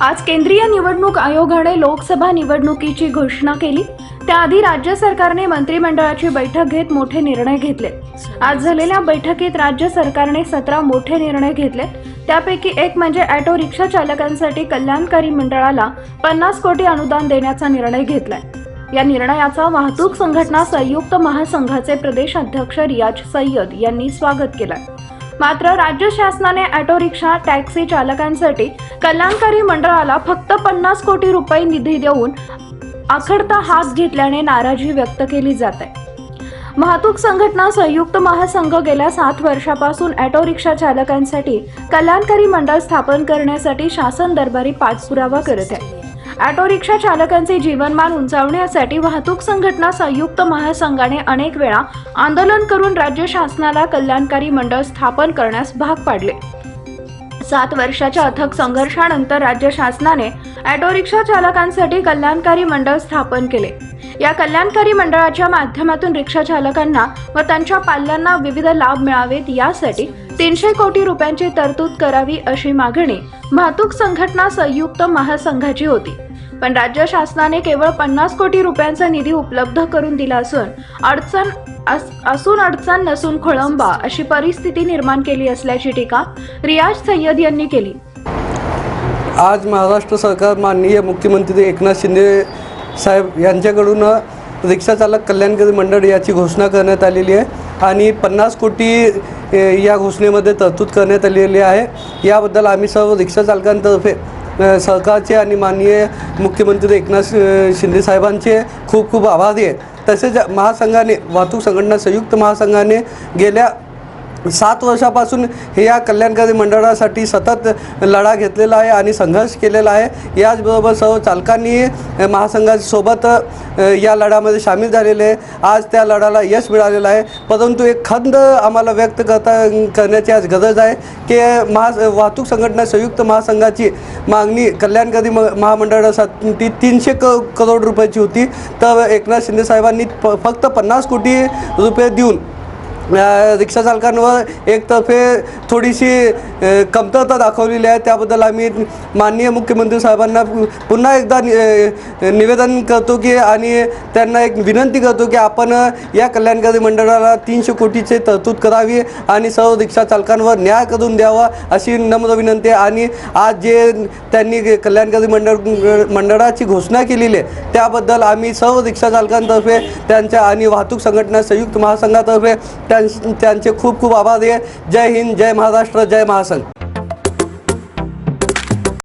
आज केंद्रीय निवडणूक आयोगाने लोकसभा निवडणुकीची घोषणा केली. त्याआधी राज्य सरकारने मंत्रिमंडळाची बैठक घेत मोठे निर्णय घेतले. आज झालेल्या बैठकीत राज्य सरकारने सतरा मोठे निर्णय घेतले. त्यापैकी एक म्हणजे ऑटो रिक्षा चालकांसाठी कल्याणकारी मंडळाला पन्नास कोटी अनुदान देण्याचा निर्णय घेतलाय. या निर्णयाचा वाहतूक संघटना संयुक्त महासंघाचे प्रदेश अध्यक्ष रियाज सय्यद यांनी स्वागत केलाय. मात्र राज्य शासनाने ऑटो रिक्षा टॅक्सी चालकांसाठी कल्याणकारी मंडळाला फक्त पन्नास कोटी रुपये निधी देऊन आखडता हात घेतल्याने नाराजी व्यक्त केली जात आहे. वाहतूक संघटना संयुक्त महासंघ गेल्या सात वर्षापासून ऑटो रिक्षा चालकांसाठी कल्याणकारी मंडळ स्थापन करण्यासाठी शासन दरबारी पाठपुरावा करत आहे. ऑटो रिक्षा चालकांचे जीवनमान उंचावण्यासाठी वाहतूक संघटना संयुक्त महासंघाने अनेक वेळा आंदोलन करून राज्य शासनाला कल्याणकारी मंडळ स्थापन करण्यास भाग पाडले. सात वर्षाच्या अथक संघर्षानंतर राज्य शासनाने ऑटो रिक्षा चालकांसाठी कल्याणकारी मंडळ स्थापन केले. या कल्याणकारी मंडळाच्या माध्यमातून रिक्षा चालकांना व त्यांच्या पाल्यांना विविध लाभ मिळावेत यासाठी तीनशे कोटी रुपयांची तरतूद करावी अशी मागणी वाहतूक संघटना संयुक्त महासंघाची होती. पण राज्य शासनाने केवळ पन्नास कोटी रुपयांचा निधी उपलब्ध करून दिला असून अडचण अस- असून अडचण नसून खोळंबा अशी परिस्थिती निर्माण केली असल्याची टीका रियाज सय्यद यांनी केली. आज महाराष्ट्र सरकार माननीय मुख्यमंत्री एकनाथ शिंदे साहेब यांच्याकडून रिक्षाचालक कल्याणकारी मंडळ याची घोषणा करण्यात आलेली आहे आणि पन्नास कोटी या घोषणेमध्ये तरतूद करण्यात आलेली आहे. याबद्दल आम्ही सर्व रिक्षाचालकांतर्फे सरकारचे आणि माननीय मुख्यमंत्री एकनाथ शिंदे साहेबांचे खूप खूप आभारी आहे तसेच महासंघाने वाहतूक संघटना संयुक्त महासंघाने गेल्या सात वर्षापासून हे या कल्याणकारी मंडळासाठी सतत लढा घेतलेला आहे आणि संघर्ष केलेला आहे. याचबरोबर सर्व चालकांनी महासंघासोबत या लढ्यामध्ये सामील झालेले आहे. आज त्या लढ्याला यश मिळालेलं आहे. परंतु एक खंद आम्हाला व्यक्त करता करण्याची आज गरज आहे की महा वाहतूक संघटना संयुक्त महासंघाची मागणी कल्याणकारी म महामंडळासाठी तीनशे क करोड रुपयाची होती. तर एकनाथ शिंदे साहेबांनी फ फक्त पन्नास कोटी रुपये देऊन रिक्षाचालकांवर रिक्षा चालकांवर एकतर्फे थोडीशी कमतरता दाखवलेली आहे. त्याबद्दल आम्ही माननीय मुख्यमंत्री साहेबांना पुन्हा एकदा नि- निवेदन करतो की आणि त्यांना एक विनंती करतो की आपण या कल्याणकारी मंडळाला तीनशे कोटीचे तरतूद करावी आणि सर्व रिक्षा चालकांवर न्याय करून द्यावा अशी नम्र विनंती आहे. आणि आज जे त्यांनी कल्याणकारी मंडळ मंडळाची घोषणा केलेली आहे त्याबद्दल आम्ही सर्व रिक्षा चालकांतर्फे त्यांच्या आणि वाहतूक संघटना संयुक्त महासंघातर्फे त्या त्यांचे खूप खूप आभार आहे जय हिंद जय महाराष्ट्र जय महासंघ.